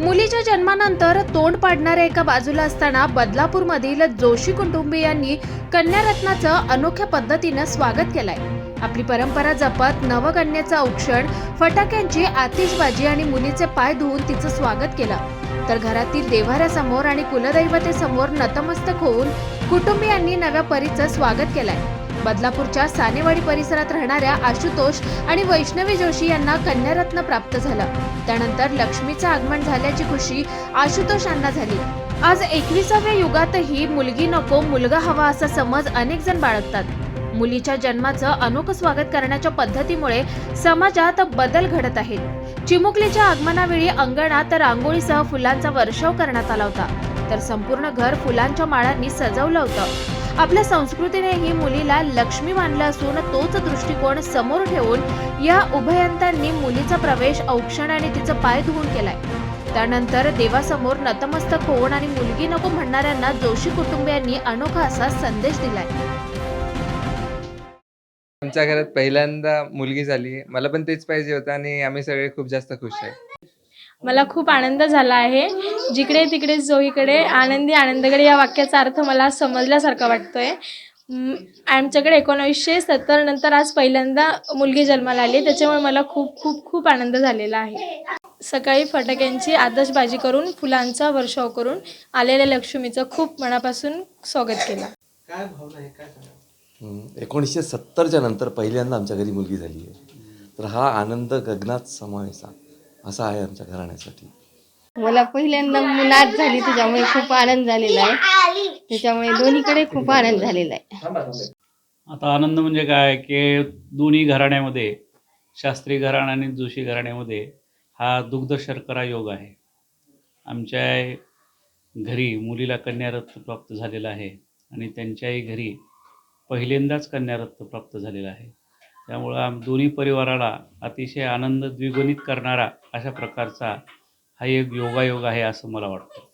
मुलीच्या जन्मानंतर तोंड पाडणाऱ्या एका बाजूला असताना बदलापूरमधील जोशी कुटुंबियांनी कन्यारत्नाचं अनोख्या पद्धतीनं स्वागत केलंय. आपली परंपरा जपत नवकन्याचं औक्षण फटाक्यांची आतिषबाजी आणि मुलीचे पाय धुवून तिचं स्वागत केलं. तर घरातील देव्हाऱ्यासमोर आणि कुलदैवतेसमोर नतमस्तक होऊन कुटुंबियांनी नव्या परीचं स्वागत केलंय. बदलापूरच्या सानेवाडी परिसरात राहणाऱ्या आशुतोष आणि वैष्णवी जोशी यांना कन्यारत्न प्राप्त झालं. त्यानंतर लक्ष्मीचं आगमन झाल्याची खुशी आशुतोष यांना झाली. आज एकविसाव्या युगातही मुलगी नको मुलगा हवा असा समज अनेक जण बाळगतात. मुलीच्या जन्माचं अनोखं स्वागत करण्याच्या पद्धतीमुळे समाजात बदल घडत आहेत. चिमुकलीच्या आगमनावेळी अंगणात रांगोळीसह फुलांचा वर्षाव करण्यात आला होता. तर संपूर्ण घर फुलांच्या माळांनी सजवलं होतं. आपल्या संस्कृतीने ही मुलीला लक्ष्मी मानलं असून तोच दृष्टिकोन समोर ठेवून या उभयंतांनी मुलीचा प्रवेश औक्षण आणि तिचं पाय धुवून केलाय. त्यानंतर देवासमोर नतमस्तक होऊन आणि मुलगी नको म्हणणाऱ्यांना जोशी कुटुंबियांनी अनोखा असा संदेश दिलाय. आमच्या घरात पहिल्यांदा मुलगी झाली. मला पण तेच पाहिजे होतं आणि आम्ही सगळे खूप जास्त खुश आहे. मला खूप आनंद झाला आहे. जिकडे तिकडे जोहीकडे आनंदी आनंदकडे या वाक्याचा अर्थ मला समजल्यासारखा वाटतोय. आमच्याकडे एकोणावीसशे सत्तर नंतर आज पहिल्यांदा मुलगी जन्माला आली त्याच्यामुळे मला खूप खूप खूप आनंद झालेला आहे. सकाळी फटाक्यांची आदर्शबाजी करून फुलांचा वर्षाव करून आलेल्या लक्ष्मीचं खूप मनापासून स्वागत केलं. हं, एकोणीसशे सत्तरच्या नंतर पहिल्यांदा आमच्या घरी मुलगी झाली आहे. तर हा आनंद गगनात समावेसा असा आहे आमच्या घराण्यासाठी. मला पहिल्यांदा मुलात झाली त्याच्यामुळे खूप आनंद झालेला आहे. त्याच्यामुळे दोन्हीकडे खूप आनंद झालेला आहे. आता आनंद म्हणजे काय की दोन्ही घराण्यामध्ये शास्त्री घराणा आणि जोशी घराण्यामध्ये हा दुग्ध शर्करा योग आहे. आमच्या घरी मुलीला कन्यारत्न प्राप्त झालेलं आहे आणि त्यांच्याही घरी पहिल्यांदाच कन्यारत्न प्राप्त झालेलं आहे. त्यामुळं आम दोन्ही परिवाराला अतिशय आनंद द्विगुणित करणारा अशा प्रकारचा हा एक योगायोग आहे असं मला वाटतं.